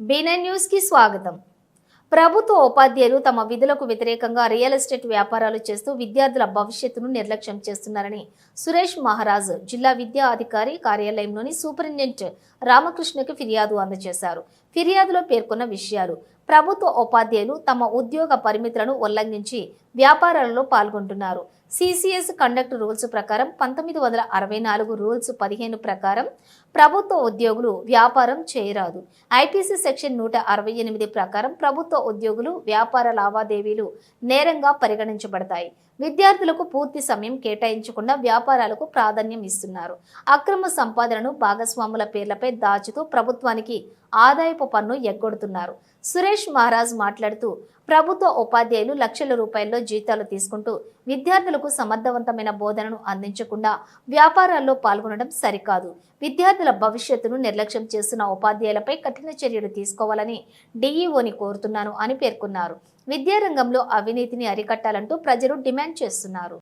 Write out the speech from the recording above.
బీనై స్వాగతం. ప్రభుత్వ ఉపాధ్యాయులు తమ విధులకు వ్యతిరేకంగా రియల్ ఎస్టేట్ వ్యాపారాలు చేస్తూ విద్యార్థుల భవిష్యత్తును నిర్లక్ష్యం చేస్తున్నారని సురేష్ మహారాజ్ జిల్లా విద్యా అధికారి కార్యాలయంలోని సూపరింటెండెంట్ రామకృష్ణకి ఫిర్యాదు అందజేశారు. ఫిర్యాదులో పేర్కొన్న విషయాలు ప్రభుత్వ ఉపాధ్యాయులు తమ ఉద్యోగ పరిమితులను ఉల్లంఘించి వ్యాపారాలలో పాల్గొంటున్నారు. సిసిఎస్ కండక్ట్ రూల్స్ ప్రకారం పంతొమ్మిది వందల అరవై నాలుగు రూల్స్ పదిహేను ప్రకారం ప్రభుత్వ ఉద్యోగులు వ్యాపారం చేయరాదు. ఐపీసీ సెక్షన్ నూట అరవై ఎనిమిది ప్రకారం ప్రభుత్వ ఉద్యోగులు వ్యాపార లావాదేవీలు నేరంగా పరిగణించబడతాయి. విద్యార్థులకు పూర్తి సమయం కేటాయించకుండా వ్యాపారాలకు ప్రాధాన్యం ఇస్తున్నారు. అక్రమ సంపాదనను భాగస్వాముల పేర్లపై దాచుతూ ప్రభుత్వానికి ఆదాయపు పన్ను ఎగ్గొడుతున్నారు. సురేష్ మహారాజ్ మాట్లాడుతూ ప్రభుత్వ ఉపాధ్యాయులు లక్షల రూపాయల్లో జీతాలు తీసుకుంటూ విద్యార్థులకు సమర్థవంతమైన బోధనను అందించకుండా వ్యాపారాల్లో పాల్గొనడం సరికాదు. విద్యార్థుల భవిష్యత్తును నిర్లక్ష్యం చేస్తున్న ఉపాధ్యాయులపై కఠిన చర్యలు తీసుకోవాలని డీఈఓని కోరుతున్నాను అని పేర్కొన్నారు. విద్యారంగంలో అవినీతిని అరికట్టాలంటూ ప్రజలు డిమాండ్ చేస్తున్నారు.